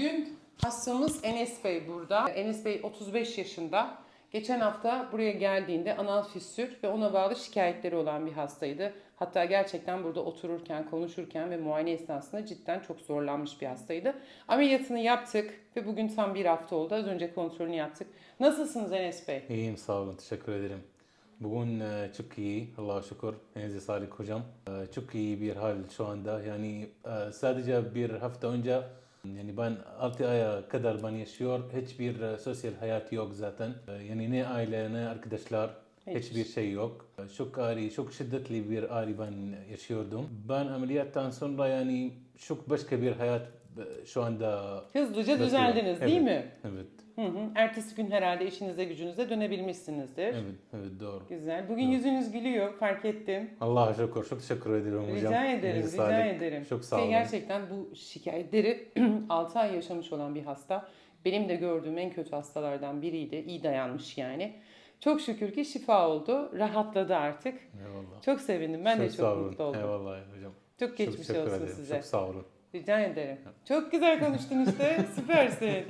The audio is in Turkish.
Bugün hastamız Enes Bey burada. Enes Bey 35 yaşında. Geçen hafta buraya geldiğinde anal fissür ve ona bağlı şikayetleri olan bir hastaydı. Hatta gerçekten burada otururken, konuşurken ve muayene esnasında cidden çok zorlanmış bir hastaydı. Ameliyatını yaptık ve bugün tam bir hafta oldu. Az önce kontrolünü yaptık. Nasılsınız Enes Bey? İyiyim sağ olun teşekkür ederim. Bugün e, çok iyi Allah'a şükür. Elinize sağlık hocam. E, Çok iyi bir hal şu anda. Yani e, sadece bir hafta önce yani ben 6 aya kadar ben yaşıyor. Hiçbir e, sosyal hayat yok zaten. E, Yani ne aile ne arkadaşlar Hiç. hiçbir şey yok. E, Çok ağrı, çok şiddetli bir ağrı ben yaşıyordum. Ben ameliyattan sonra yani çok başka bir hayat şu anda Hızlıca düzeldiniz değil Evet. mi? Evet, Hı hı. Ertesi gün herhalde işinize gücünüze dönebilmişsinizdir. evet, evet doğru. Güzel. Bugün yüzünüz gülüyor fark ettim. Allah'a şükür. Çok teşekkür ederim hocam. Rica ederim, rica sağlık. ederim. Çok sağ Şey, olun. gerçekten bu şikayetleri 6 ay yaşamış olan bir hasta. Benim de gördüğüm en kötü hastalardan biriydi. İyi dayanmış yani. Çok şükür ki şifa oldu. Rahatladı artık. Eyvallah. Çok sevindim. Ben de sağ çok mutlu oldum. Eyvallah hocam. Çok geçmiş teşekkür olsun ederim. size. Çok sağ olun. Rica ederim. Çok güzel konuştun işte. Süpersin.